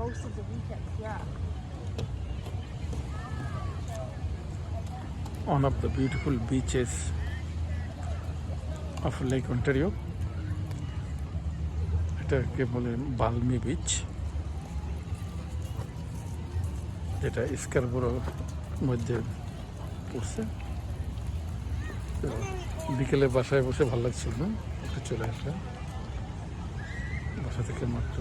most of the weekends, yeah. one of the beautiful beaches of Lake Ontario. এটাকে বলে বালমি beach যেটা স্কারবোরোর মধ্যে পড়ছে তো বিকেলে বাসায় বসে ভালো লাগছিল না চলে আসলাম বাসা থেকে মাত্র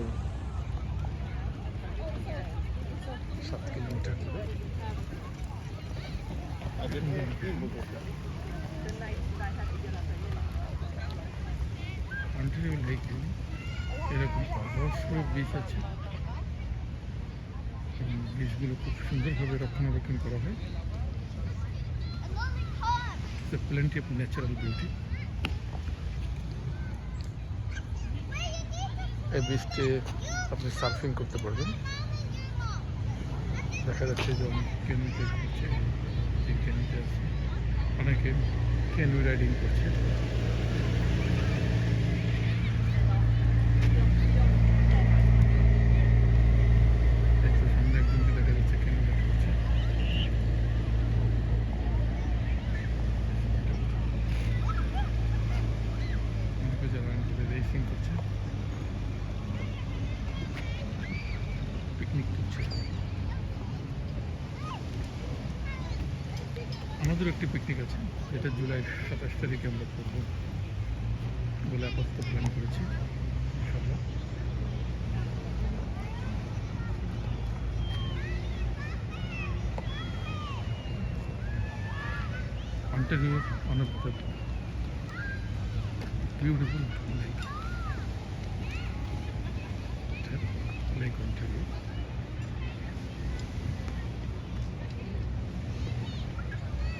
সাত কিলোমিটার দূরে। অন্টারিও লেকে এরকম অজস্র বীজ আছে। বীজগুলো খুব সুন্দরভাবে রক্ষণাবেক্ষণ করা হয়। প্লেন্টি অফ ন্যাচারাল বিউটি এই বীজটি আপনি সার্ফিং করতে পারবেন। দেখা যাচ্ছে যে অনেক কেনুতে করছে যে কেনুতে আছে। অনেকে কেনু রাইডিং করছে এই তো সামনে একজনকে দেখা যাচ্ছে কেনু রাইড করছে অনেকে যারা রেসিং করছে পিকনিক করছে আমাদের একটি পিকনিক আছে, যেটা জুলাই সাতাশ তারিখে আমরা করব বলে আপাতত প্ল্যান করেছি Ontario one of the beautiful lake.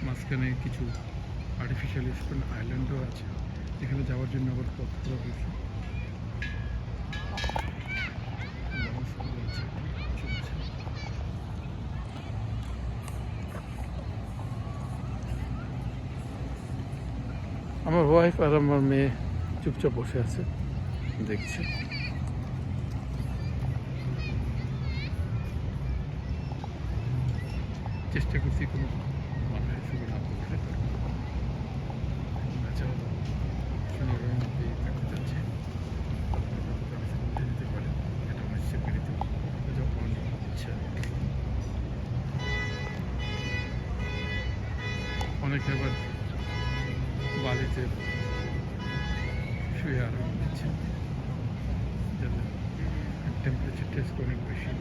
মাঝখানে কিছু আর্টিফিশিয়াল স্পেন আইল্যান্ডও আছে। যেখানে যাওয়ার জন্য আবার পথ করা হয়েছে। আমার ওয়াইফ আর আমার মেয়ে চুপচাপ বসে আছে। দেখছে। চেষ্টা করছি কোনো অনেকে আবার বালিতে শুয়ে আরাম দিচ্ছে টেম্পারেচার টেস্ট অনেক বেশি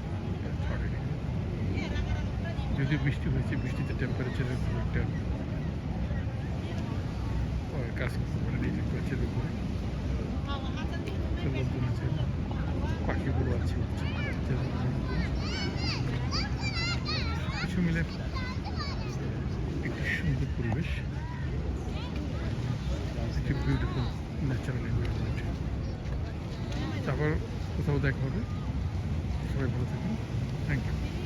যদিও বৃষ্টি হয়েছে, বৃষ্টিতে টেম্পারেচারের খুব একটা কাজ করতে পারে নিজের করেছে দুপুরে লোকজন আছে, পাখিগুলো আছে কিছু মিলে সুন্দর পরিবেশ. একটি বিউটিফুল ন্যাচারাল এনভায়রনমেন্ট তারপর কোথাও দেখা হবে। সবাই ভালো থাকুন থ্যাংক ইউ